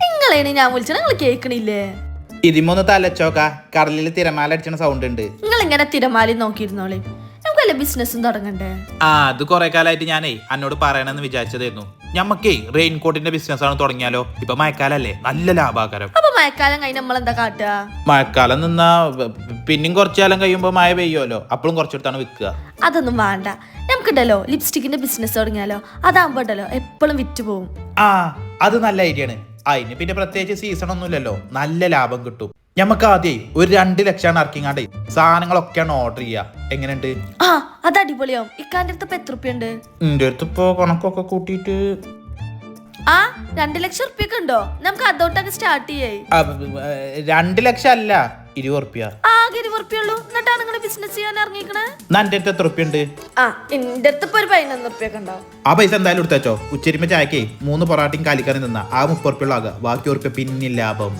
നിങ്ങളേനെ ഞാൻ വിളിച്ചത് നിങ്ങൾ കേൾക്കണില്ലേ? ഇതിമൊന്ന് തലച്ചോക്ക. കടലിൽ തിരമാല അടിച്ചണ സൗണ്ട് ഉണ്ട്. നിങ്ങൾ ഇങ്ങനെ തിരമാലി നോക്കിയിരുന്നോളെ. നമുക്ക് വല്ല ബിസിനസ്സും തുടങ്ങണ്ടേ? ആ അത് കുറെ കാലമായിട്ട് ഞാനേ അന്നോട് പറയണമെന്ന് വിചാരിച്ചതായിരുന്നു. ഞമ്മക്കേ റെയിൻകോട്ടിന്റെ ബിസിനസ് ആണ് തുടങ്ങിയാലോ? ഇപ്പൊ മഴക്കാലല്ലേ? നല്ല ലാഭാകരം. മഴക്കാലം കഴിഞ്ഞ നമ്മൾ എന്താ കാട്ടുക? മഴക്കാലം നിന്നാ പിന്നെയും കുറച്ചു കാലം കഴിയുമ്പോ മഴ പെയ്യുമല്ലോ. അപ്പോഴും കുറച്ചെടുത്താണ് വിൽക്കുക. അതൊന്നും വേണ്ട. നമുക്കുണ്ടല്ലോ ലിപ്സ്റ്റിക്കിന്റെ ബിസിനസ് തുടങ്ങിയാലോ? അതാകുമ്പോ ഉണ്ടല്ലോ എപ്പോഴും വിറ്റ് പോകും ആ അത് നല്ല ഐഡിയ ആണ്. അതിന് പിന്നെ പ്രത്യേകിച്ച് സീസൺ ഒന്നുമില്ലല്ലോ. നല്ല ലാഭം കിട്ടും. ഞമ്മക്ക് ആദ്യം ഒരു രണ്ട് ലക്ഷമാണ് ഇറക്കിങ്ങാണ്ടേ സാധനങ്ങളൊക്കെയാണ് ഓർഡർ ചെയ്യുക. എങ്ങനെയുണ്ട്? ആ അത് അടിപൊളിയാവും. ഇക്കാന്റെ അടുത്ത് ഇപ്പൊ എത്ര റുപ്യുണ്ട് എന്റെ അടുത്ത് ഇപ്പൊ കണക്കൊക്കെ കൂട്ടിയിട്ട് ആ രണ്ട് ലക്ഷം റുപ്യൊക്കെ ഉണ്ടോ? നമുക്ക് അതോട്ടൊക്കെ സ്റ്റാർട്ട് ചെയ്യേ. ആ, രണ്ട് ലക്ഷം അല്ല ഇരുപത് ഉറുപ്പ്യ. ആകെ ഇരുപത് റുപ്യുള്ളൂ എന്നിട്ടാണ് നിങ്ങൾ ബിസിനസ് ചെയ്യാൻ ഇറങ്ങിക്കണേ എന്നാ എന്റെ അടുത്ത് എത്ര ഉറുപ്പ്യ ഉണ്ട് ആ എന്റെ അടുത്ത് ഇപ്പൊ ഒരു പതിനൊന്ന് ഉണ്ടാവും. ആ പൈസ എന്തായാലും എടുത്തോ ഉച്ചരിമ്പ ചായക്കേ മൂന്ന് പൊറാട്ടയും കാലിക്കറി നിന്ന ആ മുപ്പത് ഉറുപ്പ്യുള്ള ആകുക ബാക്കി ഉറുപ്പ്യ പിന്നെ ലാഭം.